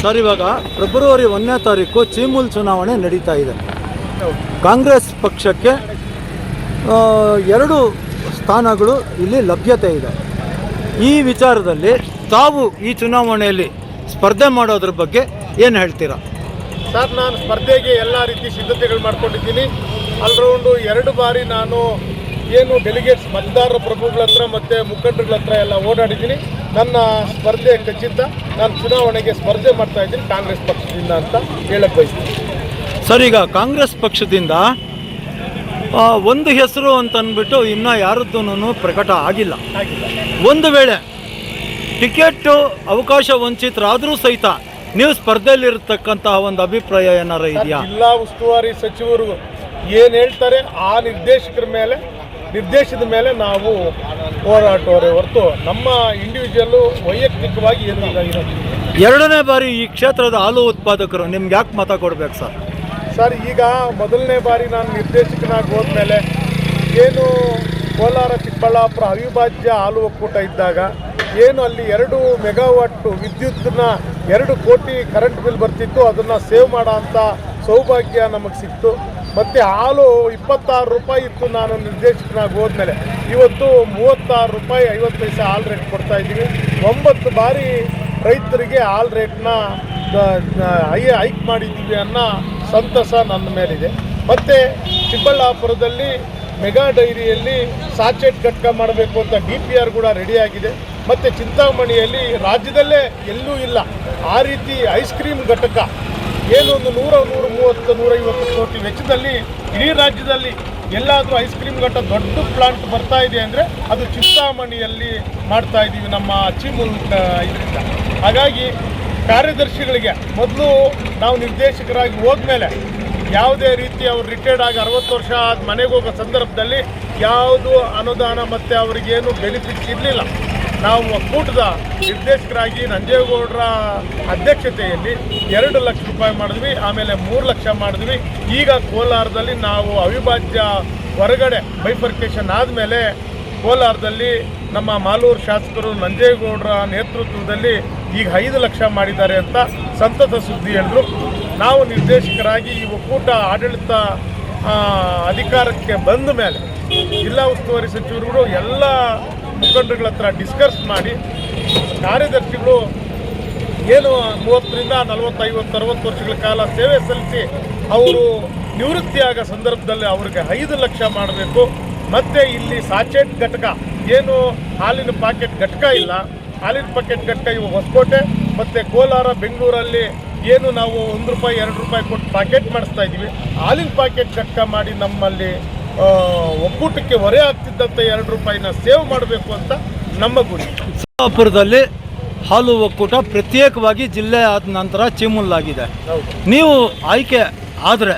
Sir, ಇವಾಗ February ಒಂದನೇ ತಾರೀಕು ಚೀಮೂಲ್ ಚುನಾವಣೆ ನಡೀತಾ ಇದೆ. ಕಾಂಗ್ರೆಸ್ ಪಕ್ಷಕ್ಕೆ ಎರಡು ಸ್ಥಾನಗಳು ಇಲ್ಲಿ ಲಭ್ಯತೆ ಇದೆ. ಈ ವಿಚಾರದಲ್ಲಿ ತಾವು ಈ ಚುನಾವಣೆಯಲ್ಲಿ ಸ್ಪರ್ಧೆ ಮಾಡೋದ್ರ ಬಗ್ಗೆ ಏನು ಹೇಳ್ತೀರಾ? ಸರ್, ನಾನು ಸ್ಪರ್ಧೆಗೆ ಎಲ್ಲ ರೀತಿ ಸಿದ್ಧತೆಗಳು ಮಾಡ್ಕೊಂಡಿದ್ದೀನಿ. ಅಲ್ರೌಂಡು ಎರಡು ಬಾರಿ ನಾನು ಏನು ಡೆಲಿಗೇಟ್ಸ್ ಮತದಾರರ ಪ್ರಭುಗಳ ಹತ್ರ ಮತ್ತು ಮುಖಂಡರುಗಳ ಹತ್ರ ಎಲ್ಲ ಓಡಾಡಿದ್ದೀನಿ. ನನ್ನ ಸ್ಪರ್ಧೆ ಖಚಿತ. ನಾನು ಚುನಾವಣೆಗೆ ಸ್ಪರ್ಧೆ ಮಾಡ್ತಾ ಇದ್ದೀನಿ. ಕಾಂಗ್ರೆಸ್ ಪಕ್ಷದಿಂದ ಅಂತ ಹೇಳಕ್ ಬಯಸ್ತೀನಿ. ಸರ್ ಈಗ ಕಾಂಗ್ರೆಸ್ ಪಕ್ಷದಿಂದ ಒಂದು ಹೆಸರು ಅಂತ ಅಂದ್ಬಿಟ್ಟು ಇನ್ನೂ ಯಾರದ್ದೂ ಪ್ರಕಟ ಆಗಿಲ್ಲ. ಆಗಿಲ್ಲ ಒಂದು ವೇಳೆ ಟಿಕೆಟ್ ಅವಕಾಶ ವಂಚಿತರಾದರೂ ಸಹಿತ ನೀವು ಸ್ಪರ್ಧೆಯಲ್ಲಿರತಕ್ಕಂತಹ ಒಂದು ಅಭಿಪ್ರಾಯ ಏನಾರ ಇದೆಯಾ? ಜಿಲ್ಲಾ ಉಸ್ತುವಾರಿ ಸಚಿವರು ಏನು ಹೇಳ್ತಾರೆ? ಆ ನಿರ್ದೇಶಕರ ಮೇಲೆ ನಿರ್ದೇಶದ ಮೇಲೆ ನಾವು ಹೋರಾಟವರೇ ಹೊರತು ನಮ್ಮ ಇಂಡಿವಿಜುವಲ್ಲು ವೈಯಕ್ತಿಕವಾಗಿ ಏನು ಎರಡನೇ ಬಾರಿ ಈ ಕ್ಷೇತ್ರದ ಹಾಲು ಉತ್ಪಾದಕರು ನಿಮ್ಗೆ ಯಾಕೆ ಮತ ಕೊಡ್ಬೇಕು ಸರ್? ಸರ್ ಈಗ ಮೊದಲನೇ ಬಾರಿ ನಾನು ನಿರ್ದೇಶಕನಾಗಿ ಹೋದ್ಮೇಲೆ ಏನು ಕೋಲಾರ ಚಿಕ್ಕಬಳ್ಳಾಪುರ ಅವಿಭಾಜ್ಯ ಹಾಲು ಒಕ್ಕೂಟ ಇದ್ದಾಗ ಏನು ಅಲ್ಲಿ ಎರಡು ಮೆಗಾವಾಟ್ ವಿದ್ಯುತ್ನ ಎರಡು ಕೋಟಿ ಕರೆಂಟ್ ಬಿಲ್ ಬರ್ತಿತ್ತು ಅದನ್ನು ಸೇವ್ ಮಾಡೋ ಅಂಥ ಸೌಭಾಗ್ಯ ನಮಗೆ ಸಿಕ್ತು. ಮತ್ತು ಹಾಲು ಇಪ್ಪತ್ತಾರು ರೂಪಾಯಿ ಇತ್ತು. ನಾನು ನಿರ್ದೇಶಕನಾಗಿ ಹೋದ್ಮೇಲೆ ಇವತ್ತು ಮೂವತ್ತಾರು ರೂಪಾಯಿ ಐವತ್ತು ಪೈಸೆ ಹಾಲು ರೇಟ್ ಕೊಡ್ತಾ ಇದ್ದೀವಿ. ಒಂಬತ್ತು ಬಾರಿ ರೈತರಿಗೆ ಹಾಲು ರೇಟ್ನ ಹೈ, ಹೈಕ್ ಮಾಡಿದ್ದೀವಿ ಅನ್ನೋ ಸಂತಸ ನನ್ನ ಮೇಲಿದೆ. ಮತ್ತು ಚಿಕ್ಕಬಳ್ಳಾಪುರದಲ್ಲಿ ಮೆಗಾ ಡೈರಿಯಲ್ಲಿ ಸಾಚೆಟ್ ಘಟಕ ಮಾಡಬೇಕು ಅಂತ ಡಿ ಪಿ ಆರ್ ಕೂಡ ರೆಡಿಯಾಗಿದೆ ಮತ್ತು ಚಿಂತಾಮಣಿಯಲ್ಲಿ ರಾಜ್ಯದಲ್ಲೇ ಎಲ್ಲೂ ಇಲ್ಲ. ಆ ರೀತಿ ಐಸ್ ಕ್ರೀಮ್ ಘಟಕ ಏನು ಒಂದು ನೂರ ನೂರ ಮೂವತ್ತು ನೂರೈವತ್ತು ಕೋಟಿ ವೆಚ್ಚದಲ್ಲಿ ಇಡೀ ರಾಜ್ಯದಲ್ಲಿ ಎಲ್ಲಾದರೂ ಐಸ್ ಕ್ರೀಮ್ ಘಟ್ಟ ದೊಡ್ಡ ಪ್ಲಾಂಟ್ ಬರ್ತಾ ಇದೆ ಅಂದರೆ ಅದು ಚಿಂತಾಮಣಿಯಲ್ಲಿ ಮಾಡ್ತಾ ಇದ್ದೀವಿ ನಮ್ಮ ಅಚೀಮೂಲ್ ಇದರಿಂದ. ಹಾಗಾಗಿ ಕಾರ್ಯದರ್ಶಿಗಳಿಗೆ ಮೊದಲು ನಾವು ನಿರ್ದೇಶಕರಾಗಿ ಹೋದ್ಮೇಲೆ ಯಾವುದೇ ರೀತಿ ಅವ್ರು ರಿಟೈರ್ಡ್ ಆಗಿ ಅರವತ್ತು ವರ್ಷ ಆದ ಮನೆಗೆ ಹೋಗೋ ಸಂದರ್ಭದಲ್ಲಿ ಯಾವುದು ಅನುದಾನ ಮತ್ತು ಅವರಿಗೇನು ಬೆನಿಫಿಟ್ಸ್ ಇರಲಿಲ್ಲ. ನಾವು ಒಕ್ಕೂಟದ ನಿರ್ದೇಶಕರಾಗಿ ನಂಜೇಗೌಡರ ಅಧ್ಯಕ್ಷತೆಯಲ್ಲಿ ಎರಡು ಲಕ್ಷ ರೂಪಾಯಿ ಮಾಡಿದ್ವಿ, ಆಮೇಲೆ ಮೂರು ಲಕ್ಷ ಮಾಡಿದ್ವಿ. ಈಗ ಕೋಲಾರದಲ್ಲಿ ನಾವು ಅವಿಭಾಜ್ಯ ಹೊರಗಡೆ ಬೈಫರ್ಕೇಶನ್ ಆದಮೇಲೆ ಕೋಲಾರದಲ್ಲಿ ನಮ್ಮ ಮಾಲೂರು ಶಾಸಕರು ನಂಜೇಗೌಡರ ನೇತೃತ್ವದಲ್ಲಿ ಈಗ ಐದು ಲಕ್ಷ ಮಾಡಿದ್ದಾರೆ ಅಂತ ಸಂತಸ ಸುದ್ದಿ ಹೇಳಿದ್ರು. ನಾವು ನಿರ್ದೇಶಕರಾಗಿ ಈ ಒಕ್ಕೂಟ ಆಡಳಿತ ಅಧಿಕಾರಕ್ಕೆ ಬಂದ ಮೇಲೆ ಜಿಲ್ಲಾ ಉಸ್ತುವಾರಿ ಸಚಿವರುಗಳು ಎಲ್ಲ ಮುಖಂಡರುಗಳ ಹತ್ರ ಡಿಸ್ಕಸ್ ಮಾಡಿ, ಕಾರ್ಯದರ್ಶಿಗಳು ಏನು ಮೂವತ್ತರಿಂದ ನಲವತ್ತು ಐವತ್ತು ಅರವತ್ತು ವರ್ಷಗಳ ಕಾಲ ಸೇವೆ ಸಲ್ಲಿಸಿ ಅವರು ನಿವೃತ್ತಿಯಾಗ ಸಂದರ್ಭದಲ್ಲಿ ಅವ್ರಿಗೆ ಐದು ಲಕ್ಷ ಮಾಡಬೇಕು. ಮತ್ತು ಇಲ್ಲಿ ಸಾಚೆಟ್ ಘಟಕ, ಏನು ಹಾಲಿನ ಪಾಕೆಟ್ ಘಟಕ ಇಲ್ಲ. ಹಾಲಿನ ಪಾಕೆಟ್ ಘಟಕ ಇವು ಹೊಸಕೋಟೆ ಮತ್ತು ಕೋಲಾರ, ಬೆಂಗಳೂರಲ್ಲಿ ಏನು ನಾವು ಒಂದು ರೂಪಾಯಿ, ಎರಡು ರೂಪಾಯಿ ಕೊಟ್ಟು ಪಾಕೆಟ್ ಮಾಡಿಸ್ತಾ ಇದ್ದೀವಿ. ಹಾಲಿನ ಪಾಕೆಟ್ ಘಟಕ ಮಾಡಿ ನಮ್ಮಲ್ಲಿ ಒಕ್ಕೂಟಕ್ಕೆ ಹೊರೆ ಆಗ್ತಿದ್ದಂಥ ಎರಡು ರೂಪಾಯಿನ ಸೇವ್ ಮಾಡಬೇಕು ಅಂತ ನಮ್ಮ ಗುರಿ. ಸೋಲಾಪುರದಲ್ಲಿ ಹಾಲು ಒಕ್ಕೂಟ ಪ್ರತ್ಯೇಕವಾಗಿ ಜಿಲ್ಲೆ ಆದ ನಂತರ ಚೀಮುಲ್ಲಾಗಿದೆ. ನೀವು ಆಯ್ಕೆ ಆದರೆ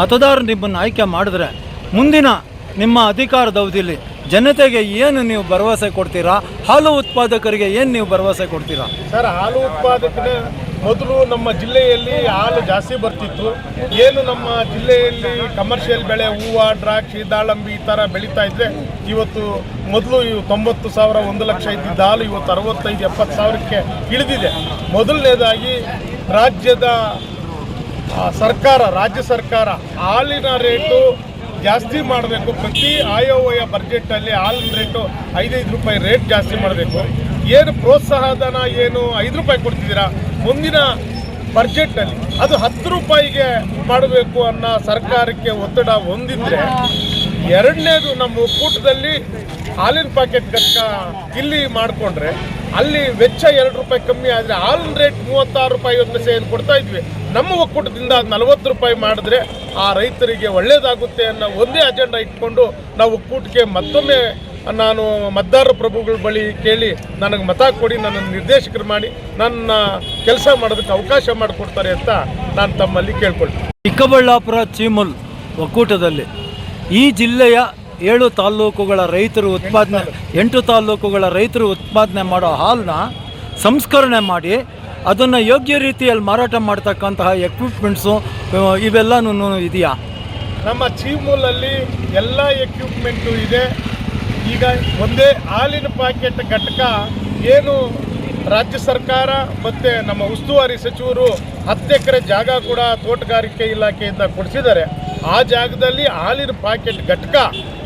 ಮತದಾರರು ನಿಮ್ಮನ್ನು ಆಯ್ಕೆ ಮಾಡಿದ್ರೆ ಮುಂದಿನ ನಿಮ್ಮ ಅಧಿಕಾರದ ಅವಧಿಯಲ್ಲಿ ಜನತೆಗೆ ಏನು ನೀವು ಭರವಸೆ ಕೊಡ್ತೀರಾ? ಹಾಲು ಉತ್ಪಾದಕರಿಗೆ ಏನು ನೀವು ಭರವಸೆ ಕೊಡ್ತೀರಾ? ಸರ್ ಹಾಲು ಉತ್ಪಾದಕನ ಮೊದಲು ನಮ್ಮ ಜಿಲ್ಲೆಯಲ್ಲಿ ಹಾಲು ಜಾಸ್ತಿ ಬರ್ತಿತ್ತು. ಏನು ನಮ್ಮ ಜಿಲ್ಲೆಯಲ್ಲಿ ಕಮರ್ಷಿಯಲ್ ಬೆಳೆ, ಹೂವು, ದ್ರಾಕ್ಷಿ, ದಾಳಂಬಿ ಈ ಥರ ಬೆಳೀತಾ ಇದ್ದರೆ ಇವತ್ತು ಮೊದಲು ಇವು ತೊಂಬತ್ತು ಸಾವಿರ, ಒಂದು ಲಕ್ಷ ಇದ್ದಿದ್ದ ಹಾಲು ಇವತ್ತು ಅರವತ್ತೈದು, ಎಪ್ಪತ್ತು ಸಾವಿರಕ್ಕೆ ಇಳಿದಿದೆ. ಮೊದಲನೇದಾಗಿ ರಾಜ್ಯದ ಸರ್ಕಾರ, ರಾಜ್ಯ ಸರ್ಕಾರ ಹಾಲಿನ ರೇಟು ಜಾಸ್ತಿ ಮಾಡಬೇಕು. ಪ್ರತಿ ಆಯವ್ಯಯ ಬಜೆಟಲ್ಲಿ ಹಾಲಿನ ರೇಟು ಐದೈದು ರೂಪಾಯಿ ರೇಟ್ ಜಾಸ್ತಿ ಮಾಡಬೇಕು. ಏನು ಪ್ರೋತ್ಸಾಹ ಧನ ಏನು ಐದು ರೂಪಾಯಿ ಕೊಡ್ತಿದ್ದೀರಾ? ಮುಂದಿನ ಬಜೆಟ್ನಲ್ಲಿ ಅದು ಹತ್ತು ರೂಪಾಯಿಗೆ ಮಾಡಬೇಕು ಅನ್ನೋ ಸರ್ಕಾರಕ್ಕೆ ಒತ್ತಡ ಹೊಂದಿದ್ರೆ ಎರಡನೇದು ನಮ್ಮ ಒಕ್ಕೂಟದಲ್ಲಿ ಹಾಲಿನ ಪ್ಯಾಕೆಟ್ ಘಟಕ ಇಲ್ಲಿ ಮಾಡಿಕೊಂಡ್ರೆ ಅಲ್ಲಿ ವೆಚ್ಚ ಎರಡು ರೂಪಾಯಿ ಕಮ್ಮಿ ಆದರೆ ಹಾಲಿನ ರೇಟ್ ಮೂವತ್ತಾರು ರೂಪಾಯಿ ಒಂದು ಏನು ಕೊಡ್ತಾ ಇದ್ವಿ. ನಮ್ಮ ಒಕ್ಕೂಟದಿಂದ ನಲವತ್ತು ರೂಪಾಯಿ ಮಾಡಿದ್ರೆ ಆ ರೈತರಿಗೆ ಒಳ್ಳೇದಾಗುತ್ತೆ ಅನ್ನೋ ಒಂದೇ ಅಜೆಂಡಾ ಇಟ್ಕೊಂಡು ನಾವು ಒಕ್ಕೂಟಕ್ಕೆ ಮತ್ತೊಮ್ಮೆ ನಾನು ಮತದಾರರ ಪ್ರಭುಗಳ ಬಳಿ ಕೇಳಿ ನನಗೆ ಮತ ಕೊಡಿ ನನ್ನ ನಿರ್ದೇಶಕರು ಮಾಡಿ ನನ್ನ ಕೆಲಸ ಮಾಡೋದಕ್ಕೆ ಅವಕಾಶ ಮಾಡಿಕೊಡ್ತಾರೆ ಅಂತ ನಾನು ತಮ್ಮಲ್ಲಿ ಕೇಳ್ಕೊಳ್ತೀನಿ. ಚಿಕ್ಕಬಳ್ಳಾಪುರ ಚೀಮಲ್ ಒಕ್ಕೂಟದಲ್ಲಿ ಈ ಜಿಲ್ಲೆಯ ಏಳು ತಾಲ್ಲೂಕುಗಳ ರೈತರು ಉತ್ಪಾದನೆ ಎಂಟು ತಾಲೂಕುಗಳ ರೈತರು ಉತ್ಪಾದನೆ ಮಾಡೋ ಹಾಲನ್ನ ಸಂಸ್ಕರಣೆ ಮಾಡಿ ಅದನ್ನು ಯೋಗ್ಯ ರೀತಿಯಲ್ಲಿ ಮಾರಾಟ ಮಾಡ್ತಕ್ಕಂತಹ ಎಕ್ವಿಪ್ಮೆಂಟ್ಸು ಇವೆಲ್ಲನೂ ಇದೆಯಾ? ನಮ್ಮ ಚೀಮೂಲಲ್ಲಿ ಎಲ್ಲ ಎಕ್ವಿಪ್ಮೆಂಟು ಇದೆ. ಈಗ ಒಂದೇ ಹಾಲಿನ ಪ್ಯಾಕೆಟ್ ಘಟಕ ಏನು ರಾಜ್ಯ ಸರ್ಕಾರ ಮತ್ತು ನಮ್ಮ ಉಸ್ತುವಾರಿ ಸಚಿವರು ಹತ್ತು ಎಕರೆ ಜಾಗ ಕೂಡ ತೋಟಗಾರಿಕೆ ಇಲಾಖೆಯಿಂದ ಕೊಡಿಸಿದ್ದಾರೆ. ಆ ಜಾಗದಲ್ಲಿ ಹಾಲಿನ ಪ್ಯಾಕೆಟ್ ಘಟಕ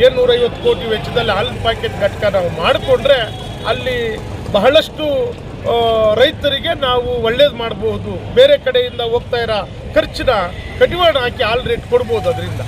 ಏನು ನೂರೈವತ್ತು ಕೋಟಿ ವೆಚ್ಚದಲ್ಲಿ ಹಾಲಿನ ಪ್ಯಾಕೆಟ್ ಘಟಕ ನಾವು ಮಾಡಿಕೊಂಡ್ರೆ ಅಲ್ಲಿ ಬಹಳಷ್ಟು ರೈತರಿಗೆ ನಾವು ಒಳ್ಳೇದು ಮಾಡಬಹುದು. ಬೇರೆ ಕಡೆಯಿಂದ ಹೋಗ್ತಾ ಇರೋ ಖರ್ಚಿನ ಕಡಿವಾಣ ಹಾಕಿ ಹಾಲು ರೇಟ್ ಕೊಡ್ಬೋದು ಅದರಿಂದ.